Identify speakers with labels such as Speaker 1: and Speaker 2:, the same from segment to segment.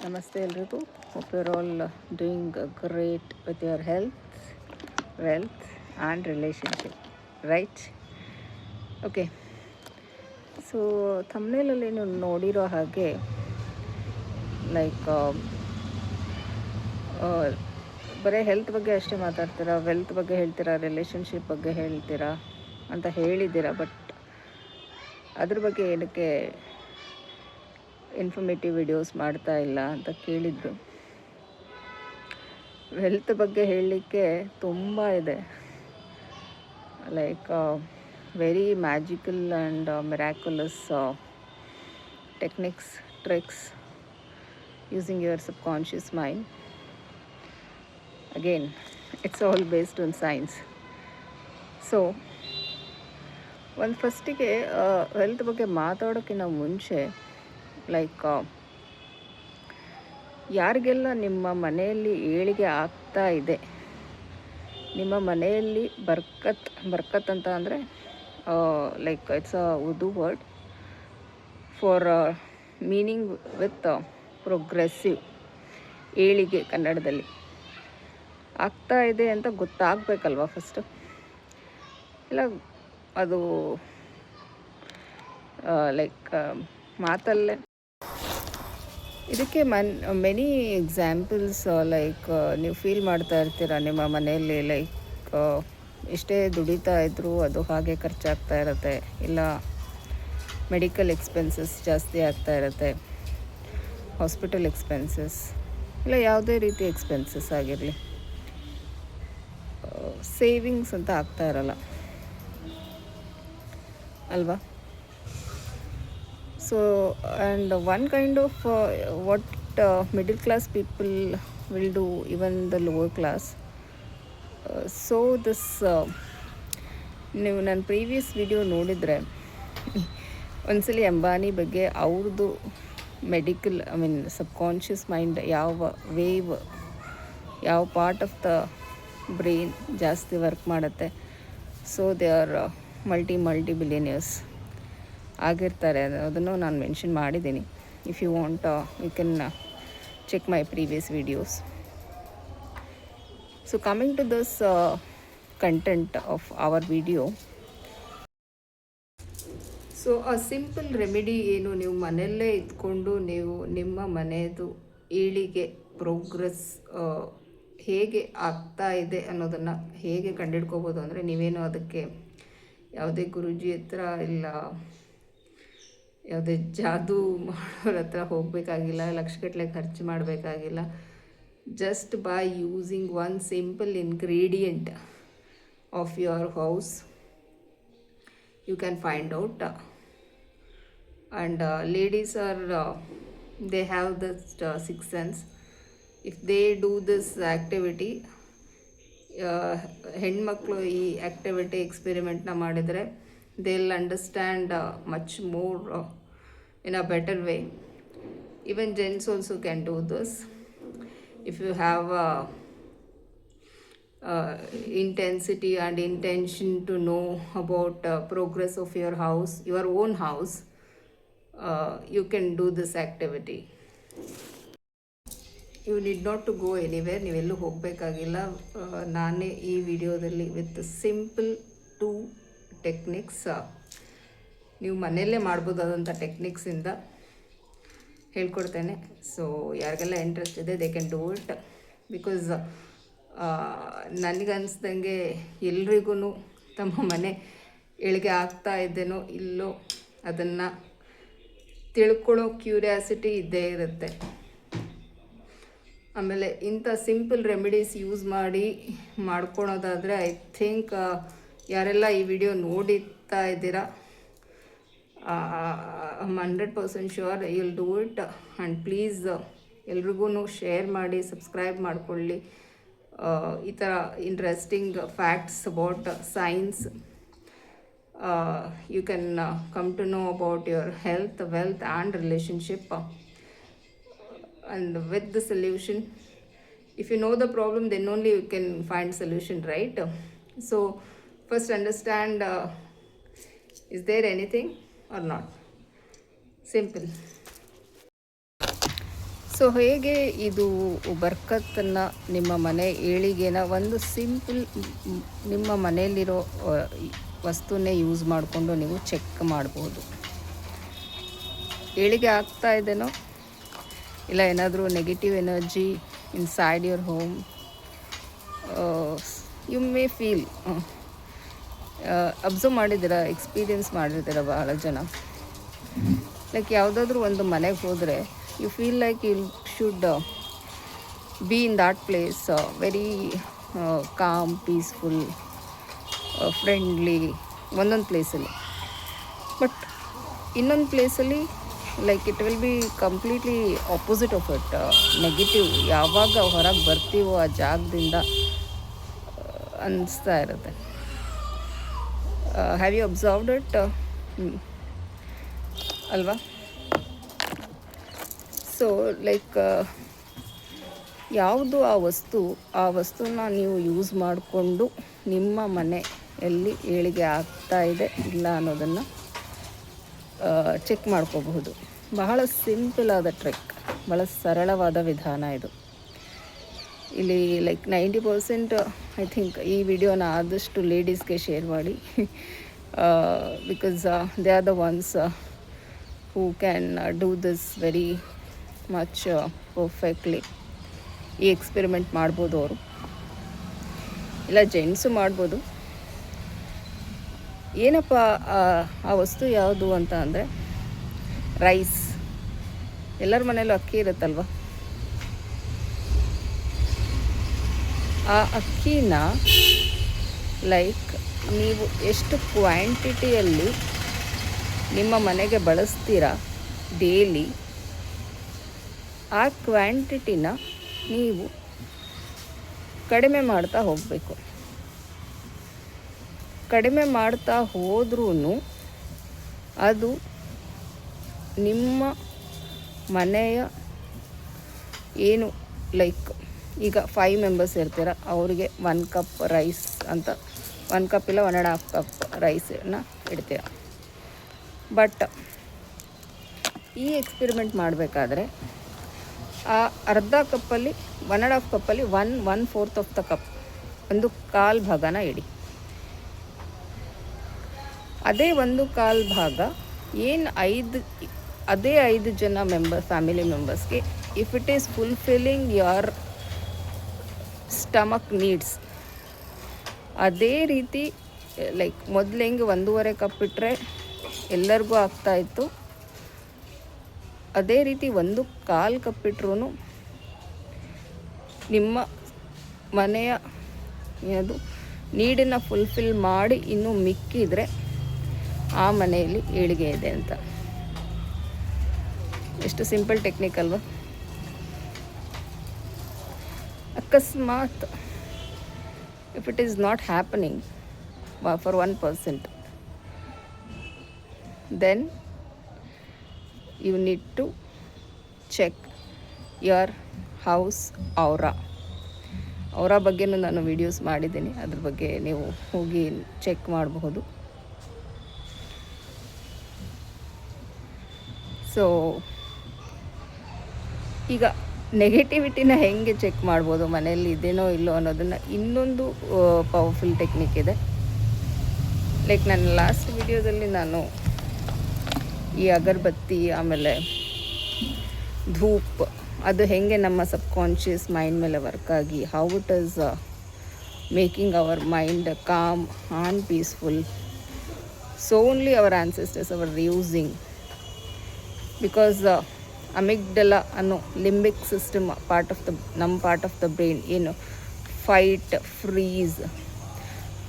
Speaker 1: ನಮಸ್ತೆ ಎಲ್ರಿಗೂ. Hope you're all doing great with your health wealth and relationship right okay so ತಮ್ಮನೇಲಲ್ಲಿ ನೀವು ನೋಡಿರೋ ಹಾಗೆ ಲೈಕ್ ಬರೀ ಹೆಲ್ತ್ ಬಗ್ಗೆ ಅಷ್ಟೇ ಮಾತಾಡ್ತೀರಾ? ವೆಲ್ತ್ ಬಗ್ಗೆ ಹೇಳ್ತೀರಾ? ರಿಲೇಷನ್ಶಿಪ್ ಬಗ್ಗೆ ಹೇಳ್ತೀರಾ? ಅಂತ ಹೇಳಿದ್ದೀರಾ ಬಟ್ ಅದ್ರ ಬಗ್ಗೆ ಏನಕ್ಕೆ ಇನ್ಫಾರ್ಮೇಟಿವ್ ವಿಡಿಯೋಸ್ ಮಾಡ್ತಾ ಇಲ್ಲ ಅಂತ ಕೇಳಿದ್ದು ವೆಲ್ತ್ ಬಗ್ಗೆ ಹೇಳಲಿಕ್ಕೆ ತುಂಬ ಇದೆ. Like very magical and miraculous techniques tricks using your subconscious mind again it's all based on science so ಒಂದು ಫಸ್ಟಿಗೆ ವೆಲ್ತ್ ಬಗ್ಗೆ ಮಾತಾಡೋಕ್ಕಿಂತ ಮುಂಚೆ ಲೈಕ್ ಯಾರಿಗೆಲ್ಲ ನಿಮ್ಮ ಮನೆಯಲ್ಲಿ ಏಳಿಗೆ ಆಗ್ತಾ ಇದೆ, ನಿಮ್ಮ ಮನೆಯಲ್ಲಿ ಬರ್ಕತ್ ಬರ್ಕತ್ ಅಂತ ಅಂದರೆ like it's a ಉದು word for meaning with progressive ಏಳಿಗೆ ಕನ್ನಡದಲ್ಲಿ. ಆಗ್ತಾ ಇದೆ ಅಂತ ಗೊತ್ತಾಗಬೇಕಲ್ವ ಫಸ್ಟು ಇಲ್ಲ, ಅದು ಲೈಕ್ ಮಾತಲ್ಲೇ ಇದಕ್ಕೆ ಮನ್ ಮೆನಿ ಎಕ್ಸಾಂಪಲ್ಸ್ ಲೈಕ್ ನೀವು ಫೀಲ್ ಮಾಡ್ತಾ ಇರ್ತೀರ ನಿಮ್ಮ ಮನೆಯಲ್ಲಿ ಲೈಕ್ ಎಷ್ಟೇ ದುಡಿತಾ ಇದ್ದರೂ ಅದು ಹಾಗೆ ಖರ್ಚಾಗ್ತಾ ಇರುತ್ತೆ. ಇಲ್ಲ ಮೆಡಿಕಲ್ ಎಕ್ಸ್ಪೆನ್ಸಸ್ ಜಾಸ್ತಿ ಆಗ್ತಾ ಇರುತ್ತೆ. ಹಾಸ್ಪಿಟಲ್ ಎಕ್ಸ್ಪೆನ್ಸಸ್ ಇಲ್ಲ ಯಾವುದೇ ರೀತಿ ಎಕ್ಸ್ಪೆನ್ಸಸ್ ಆಗಿರಲಿ. ಸೇವಿಂಗ್ಸ್ ಅಂತ ಆಗ್ತಾ ಇರಲ್ಲ. ಅಲ್ವಾ? So and one kind of what middle class people will do even the lower class so this ನೀವು ನನ್ನ ಪ್ರೀವಿಯಸ್ ವಿಡಿಯೋ ನೋಡಿದರೆ, ಒಂದ್ಸಲಿ ಅಂಬಾನಿ ಬಗ್ಗೆ ಅವ್ರದ್ದು medical I mean subconscious mind ಯಾವ ವೇವ್ ಯಾವ ಪಾರ್ಟ್ ಆಫ್ ದ ಬ್ರೈನ್ ಜಾಸ್ತಿ ವರ್ಕ್ ಮಾಡುತ್ತೆ. So they are multi multi billionaires ಆಗಿರ್ತಾರೆ. ಅದನ್ನು ನಾನು ಮೆನ್ಷನ್ ಮಾಡಿದ್ದೀನಿ. If you want you can check my previous videos so coming to this content of our video so ಆ simple remedy ಏನು? ನೀವು ಮನೆಯಲ್ಲೇ ಇದ್ಕೊಂಡು ನೀವು ನಿಮ್ಮ ಮನೆಯದು ಏಳಿಗೆ ಪ್ರೋಗ್ರೆಸ್ ಹೇಗೆ ಆಗ್ತಾ ಇದೆ ಅನ್ನೋದನ್ನು ಹೇಗೆ ಕಂಡಿಡ್ಕೋಬೋದು ಅಂದರೆ ನೀವೇನು ಅದಕ್ಕೆ ಯಾವುದೇ ಗುರುಜಿ ಹತ್ರ ಇಲ್ಲ ಯಾವುದೇ ಜಾದು ಮಾಡೋರ ಹತ್ರ ಹೋಗಬೇಕಾಗಿಲ್ಲ, ಲಕ್ಷಗಟ್ಟಲೆ ಖರ್ಚು ಮಾಡಬೇಕಾಗಿಲ್ಲ. Just by using one simple ingredient of your house you can find out and ladies are they have the six sense if they do this activity ಹೆಣ್ಮಕ್ಳು ಈ ಆ್ಯಕ್ಟಿವಿಟಿ ಎಕ್ಸ್ಪೆರಿಮೆಂಟ್ನ ಮಾಡಿದರೆ they will understand much more in a better way. Even gents also can do this. If you have a, a intensity and intention to know about uh, progress of your house, your own house, uh, you can do this activity. You need not to go anywhere ನೀವೆಲ್ಲೂ ಹೋಗಬೇಕಾಗಿಲ್ಲ ನಾನೇ ಈ ವಿಡಿಯೋದಲ್ಲಿ with simple two techniques ನೀವು ಮನೆಯಲ್ಲೇ ಮಾಡ್ಬೋದಾದಂಥ ಟೆಕ್ನಿಕ್ಸಿಂದ ಹೇಳ್ಕೊಡ್ತೇನೆ. So ಯಾರಿಗೆಲ್ಲ ಇಂಟ್ರೆಸ್ಟ್ ಇದೆ they can do it because ನನಗನ್ಸ್ದಂಗೆ ಎಲ್ರಿಗೂ ತಮ್ಮ ಮನೆ ಏಳಿಗೆ ಆಗ್ತಾ ಇದ್ದೇನೋ ಇಲ್ಲೋ ಅದನ್ನು ತಿಳ್ಕೊಳ್ಳೋ ಕ್ಯೂರಿಯಾಸಿಟಿ ಇದ್ದೇ ಇರುತ್ತೆ. ಆಮೇಲೆ ಇಂಥ ಸಿಂಪಲ್ ರೆಮಿಡೀಸ್ ಯೂಸ್ ಮಾಡಿ ಮಾಡ್ಕೊಳೋದಾದರೆ ಐ ಥಿಂಕ್ ಯಾರೆಲ್ಲ ಈ ವಿಡಿಯೋ ನೋಡಿತಾ ಇದ್ದೀರಾ hundred percent sure you'll do it and please ಎಲ್ರಿಗೂ ಶೇರ್ ಮಾಡಿ ಸಬ್ಸ್ಕ್ರೈಬ್ ಮಾಡಿಕೊಳ್ಳಿ ಈ ಥರ interesting facts about science you can come to know about your health wealth and relationship and with the solution if you know the problem then only you can find solution right so first understand uh, is there anything or not simple so ಹೇಗೆ ಇದು ಬರ್ಕತ್ತನ್ನು ನಿಮ್ಮ ಮನೆ ಏಳಿಗೆನ ಒಂದು simple ನಿಮ್ಮ ಮನೆಯಲ್ಲಿರೋ ವಸ್ತುನೇ use ಮಾಡಿಕೊಂಡು ನೀವು check ಮಾಡ್ಬೋದು. ಏಳಿಗೆ ಆಗ್ತಾ ಇದೆನೋ? ಇಲ್ಲ, ಏನಾದರೂ negative energy inside your home you may feel observe ಮಾಡಿದ್ದೀರ ಎಕ್ಸ್ಪೀರಿಯನ್ಸ್ ಮಾಡಿರ್ತೀರ ಭಾಳ ಜನ? ಲೈಕ್ ಯಾವುದಾದ್ರೂ ಒಂದು ಮನೆಗೆ ಹೋದರೆ you feel like you should be in that place very calm peaceful friendly ಒಂದೊಂದು ಪ್ಲೇಸಲ್ಲಿ ಬಟ್ ಇನ್ನೊಂದು ಪ್ಲೇಸಲ್ಲಿ like it will be completely opposite of it negative ಯಾವಾಗ ಹೊರಗೆ ಬರ್ತೀವೋ ಆ ಜಾಗದಿಂದ ಅನಿಸ್ತಾ ಇರುತ್ತೆ. ಹ್ಯಾವ್ ಯು ಅಬ್ಸರ್ವ್ಡ್ ಇಟ್ ಅಲ್ವಾ ಸೊ ಲೈಕ್ ಯಾವುದು ಆ ವಸ್ತು, ಆ ವಸ್ತುನ ನೀವು ಯೂಸ್ ಮಾಡಿಕೊಂಡು ನಿಮ್ಮ ಮನೆಯಲ್ಲಿ ಏಳಿಗೆ ಆಗ್ತಾ ಇದೆ, ಇಲ್ಲ ಅನ್ನೋದನ್ನು ಚೆಕ್ ಮಾಡ್ಕೋಬಹುದು. ಬಹಳ ಸಿಂಪಲ್ ಆದ ಟ್ರೆಕ್ ಭಾಳ ಸರಳವಾದ ವಿಧಾನ ಇದು. ಇಲ್ಲಿ like ninety percent I think ಈ ವಿಡಿಯೋನ ಆದಷ್ಟು ಲೇಡೀಸ್ಗೆ ಶೇರ್ ಮಾಡಿ. Because they are the ones who can do this very much perfectly ಈ ಎಕ್ಸ್ಪೆರಿಮೆಂಟ್ ಮಾಡ್ಬೋದು ಅವರು. ಇಲ್ಲ ಜೆಂಟ್ಸು ಮಾಡ್ಬೋದು. ಏನಪ್ಪ, ಆ- ವಸ್ತು ಯಾವುದು ಅಂತ ಅಂದರೆ ರೈಸ್ ಎಲ್ಲರ ಮನೇಲೂ ಅಕ್ಕಿ ಇರುತ್ತಲ್ವ? ಆ ಅಕ್ಕಿನ ಲೈಕ್ ನೀವು ಎಷ್ಟು ಕ್ವಾಂಟಿಟಿಯಲ್ಲಿ ನಿಮ್ಮ ಮನೆಗೆ ಬಳಸ್ತೀರಾ ಡೇಲಿ ಆ ಕ್ವಾಂಟಿಟಿನ ನೀವು ಕಡಿಮೆ ಮಾಡ್ತಾ ಹೋಗಬೇಕು. ಕಡಿಮೆ ಮಾಡ್ತಾ ಹೋದ್ರೂ ಅದು ನಿಮ್ಮ ಮನೆಯ ಏನು ಲೈಕ್ ಈಗ ಫೈವ್ ಮೆಂಬರ್ಸ್ ಇರ್ತೀರ, ಅವರಿಗೆ ಒನ್ ಕಪ್ ರೈಸ್ ಅಂತ. ಒನ್ ಕಪ್ ಇಲ್ಲ ಒನ್ ಆ್ಯಂಡ್ ಹಾಫ್ ಕಪ್ ರೈಸನ್ನ ಇಡ್ತೀರ. ಬಟ್ ಈ ಎಕ್ಸ್ಪಿರಿಮೆಂಟ್ ಮಾಡಬೇಕಾದ್ರೆ, ಆ ಅರ್ಧ ಕಪ್ಪಲ್ಲಿ ಒನ್ ಆ್ಯಂಡ್ ಹಾಫ್ ಕಪ್ಪಲ್ಲಿ one one fourth of the cup ಒಂದು ಕಾಲು ಭಾಗನ ಇಡಿ. ಅದೇ ಒಂದು ಕಾಲು ಭಾಗ, ಏನು ಐದು, ಅದೇ ಐದು ಜನ member family ಮೆಂಬರ್ಸ್ಗೆ if it is fulfilling your stomach needs ಅದೇ ರೀತಿ ಲೈಕ್ ಮೊದಲು ಹೆಂಗೆ ಒಂದೂವರೆ ಕಪ್ ಇಟ್ಟರೆ ಎಲ್ಲರಿಗೂ ಆಗ್ತಾಯಿತ್ತು ಅದೇ ರೀತಿ ಒಂದು ಕಾಲು ಕಪ್ ಇಟ್ರೂ ನಿಮ್ಮ ಮನೆಯ ಅದು ನೀಡನ್ನು ಫುಲ್ಫಿಲ್ ಮಾಡಿ ಇನ್ನೂ ಮಿಕ್ಕಿದರೆ ಆ ಮನೆಯಲ್ಲಿ ಏಳಿಗೆ ಇದೆ ಅಂತ. ಎಷ್ಟು ಸಿಂಪಲ್ ಟೆಕ್ನಿಕ್ ಅಲ್ವಾ? ಅಕಸ್ಮಾತ್ if it is not happening for one percent then you need to check your house ಅವರ ಅವರ ಬಗ್ಗೆನೂ ನಾನು ವೀಡಿಯೋಸ್ ಮಾಡಿದ್ದೀನಿ. ಅದ್ರ ಬಗ್ಗೆ ನೀವು ಹೋಗಿ ಚೆಕ್ ಮಾಡಬಹುದು. ಸೊ ಈಗ ನೆಗೆಟಿವಿಟಿನ ಹೆಂಗೆ ಚೆಕ್ ಮಾಡ್ಬೋದು, ಮನೆಯಲ್ಲಿ ಇದೇನೋ ಇಲ್ಲೋ ಅನ್ನೋದನ್ನು ಇನ್ನೊಂದು ಪವರ್ಫುಲ್ ಟೆಕ್ನಿಕ್ ಇದೆ. ಲೈಕ್ ನನ್ನ ಲಾಸ್ಟ್ ವಿಡಿಯೋದಲ್ಲಿ ನಾನು ಈ ಅಗರಬತ್ತಿ, ಆಮೇಲೆ ಧೂಪ್, ಅದು ಹೆಂಗೆ ನಮ್ಮ ಸಬ್ಕಾನ್ಷಿಯಸ್ ಮೈಂಡ್ ಮೇಲೆ ವರ್ಕ್ ಆಗಿ how it is making our mind calm and peaceful so only our ancestors are using because amygdala ಅನ್ನೋ limbic system part of the ನಮ್ಮ ಪಾರ್ಟ್ ಆಫ್ ದ ಬ್ರೈನ್ ಏನು? ಫೈಟ್ ಫ್ರೀಸ್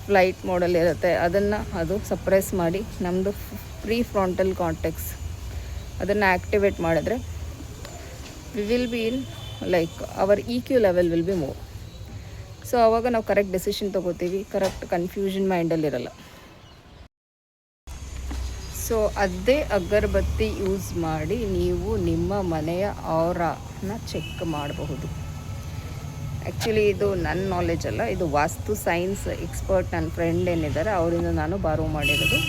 Speaker 1: ಫ್ಲೈಟ್ ಮೋಡಲ್ ಇರುತ್ತೆ. ಅದನ್ನು ಅದು suppress ಮಾಡಿ ನಮ್ಮದು prefrontal context ಅದನ್ನು activate ಮಾಡಿದ್ರೆ we will be in like our E Q level will be move so ಅವಾಗ ನಾವು ಕರೆಕ್ಟ್ ಡೆಸಿಷನ್ ತೊಗೋತೀವಿ. ಕರೆಕ್ಟ್ ಕನ್ಫ್ಯೂಷನ್ ಮೈಂಡಲ್ಲಿರಲ್ಲ ಸೊ ಅದೇ ಅಗರಬತ್ತಿ ಯೂಸ್ ಮಾಡಿ ನೀವು ನಿಮ್ಮ ಮನೆಯ ಔರಾನ ಚೆಕ್ ಮಾಡಬಹುದು. ಆ್ಯಕ್ಚುಲಿ ಇದು ನನ್ನ ನಾಲೆಜ್ ಅಲ್ಲ, ಇದು ವಾಸ್ತು ಸೈನ್ಸ್ ಎಕ್ಸ್ಪರ್ಟ್ ನನ್ನ ಫ್ರೆಂಡ್ ಏನಿದ್ದಾರೆ ಅವರಿಂದ ನಾನು ಬಾರೋ ಮಾಡಿರೋದು.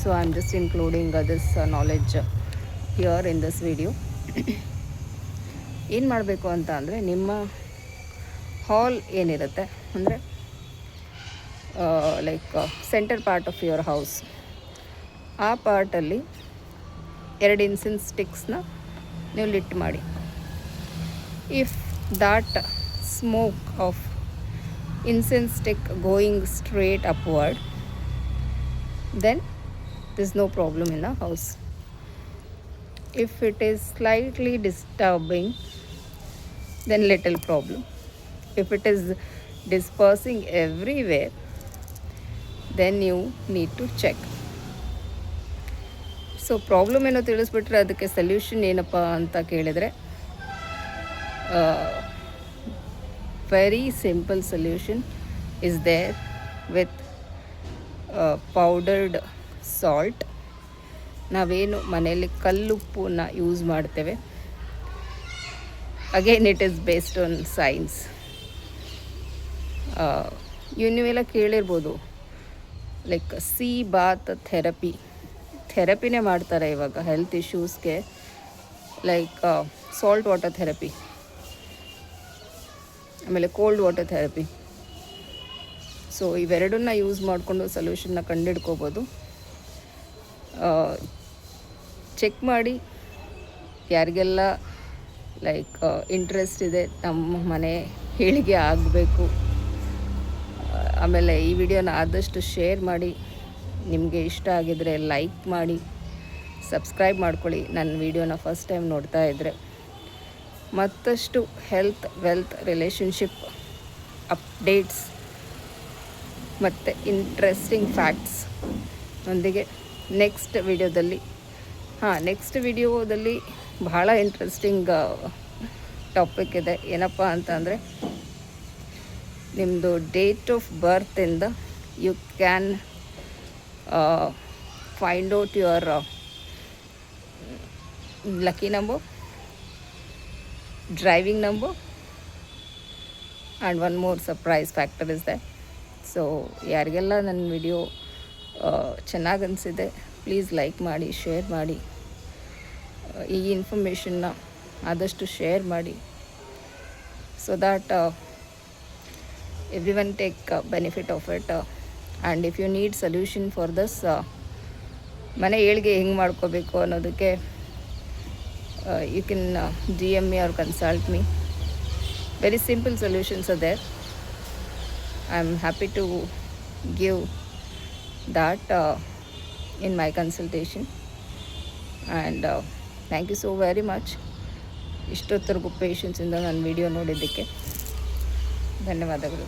Speaker 1: So I am just including this knowledge here in this video ಏನು ಮಾಡಬೇಕು ಅಂತ ಅಂದರೆ, ನಿಮ್ಮ ಹಾಲ್ ಏನಿರುತ್ತೆ ಅಂದರೆ like center part of your house ಆ ಪಾರ್ಟಲ್ಲಿ ಎರಡು ಇಂಚಿನ ಸ್ಟಿಕ್ಸ್ನ ನೀವು ಲಿಟ್ ಮಾಡಿ. If that smoke of incense stick going straight upward then this no problem in a house if it is slightly disturbing then little problem if it is dispersing everywhere then you need to check so problem ಏನೋ ತಿಳಿಸ್ಬಿಟ್ರೆ ಅದಕ್ಕೆ solution ಏನಪ್ಪ ಅಂತ ಕೇಳಿದರೆ very simple solution is there with powdered salt ನಾವೇನು ಮನೆಯಲ್ಲಿ ಕಲ್ಲುಪ್ಪನ್ನ use ಮಾಡ್ತೇವೆ. Again it is based on science ನೀವೆಲ್ಲ ಕೇಳಿರ್ಬೋದು ಲೈಕ್ ಸಿ ಬಾತ್ ಥೆರಪಿ ಥೆರಪಿನೇ ಮಾಡ್ತಾರೆ ಇವಾಗ ಹೆಲ್ತ್ ಇಶ್ಯೂಸ್ಗೆ ಲೈಕ್ ಸಾಲ್ಟ್ ವಾಟರ್ ಥೆರಪಿ ಆಮೇಲೆ ಕೋಲ್ಡ್ ವಾಟರ್ ಥೆರಪಿ ಸೊ ಇವೆರಡನ್ನ ಯೂಸ್ ಮಾಡಿಕೊಂಡು ಸೊಲ್ಯೂಷನ್ನ ಕಂಡುಹಿಡ್ಕೋಬೋದು ಚೆಕ್ ಮಾಡಿ. ಯಾರಿಗೆಲ್ಲ ಲೈಕ್ ಇಂಟ್ರೆಸ್ಟ್ ಇದೆ, ನಮ್ಮ ಮನೆ ಹೇಳಿಗೆ ಆಗಬೇಕು. ಆಮೇಲೆ ಈ ವಿಡಿಯೋನ ಆದಷ್ಟು ಶೇರ್ ಮಾಡಿ. ನಿಮಗೆ ಇಷ್ಟ ಆಗಿದರೆ ಲೈಕ್ ಮಾಡಿ ಸಬ್ಸ್ಕ್ರೈಬ್ ಮಾಡ್ಕೊಳ್ಳಿ. ನನ್ನ ವಿಡಿಯೋನ ಫಸ್ಟ್ ಟೈಮ್ ನೋಡ್ತಾ ಇದ್ದರೆ ಮತ್ತಷ್ಟು ಹೆಲ್ತ್ ವೆಲ್ತ್ ರಿಲೇಷನ್ಶಿಪ್ ಅಪ್ಡೇಟ್ಸ್ ಮತ್ತು ಇಂಟ್ರೆಸ್ಟಿಂಗ್ ಫ್ಯಾಕ್ಟ್ಸ್ ಒಂದಿಗೆ ನೆಕ್ಸ್ಟ್ ವಿಡಿಯೋದಲ್ಲಿ ಹಾಂ ನೆಕ್ಸ್ಟ್ ವಿಡಿಯೋದಲ್ಲಿ ಬಹಳ ಇಂಟ್ರೆಸ್ಟಿಂಗ್ ಟಾಪಿಕ್ ಇದೆ. ಏನಪ್ಪ ಅಂತ ಅಂದರೆ ನಿಮ್ಮದು date of ಬರ್ತಿಂದ you can find out your lucky number driving number and one more surprise factor is there so ಯಾರಿಗೆಲ್ಲ ನನ್ನ ವಿಡಿಯೋ ಚೆನ್ನಾಗಿ ಅನಿಸಿದೆ ಪ್ಲೀಸ್ ಲೈಕ್ ಮಾಡಿ ಶೇರ್ ಮಾಡಿ. ಈ ಇನ್ಫಾರ್ಮೇಷನ್ನ ಆದಷ್ಟು ಶೇರ್ ಮಾಡಿ. So that every one take benefit of it and if you need solution for this ಮನೆ ಏಳಿಗೆ ಹೆಂಗೆ ಮಾಡ್ಕೋಬೇಕು ಅನ್ನೋದಕ್ಕೆ you can G M me ಅವ್ರ consult me very simple solutions ಅದೇ I am happy to give that in my consultation and thank you so very much ಇಷ್ಟೊತ್ತರಗೂ ಪೇಷನ್ಸಿಂದ ನಾನು video ನೋಡಿದ್ದಕ್ಕೆ. ಧನ್ಯವಾದಗಳು.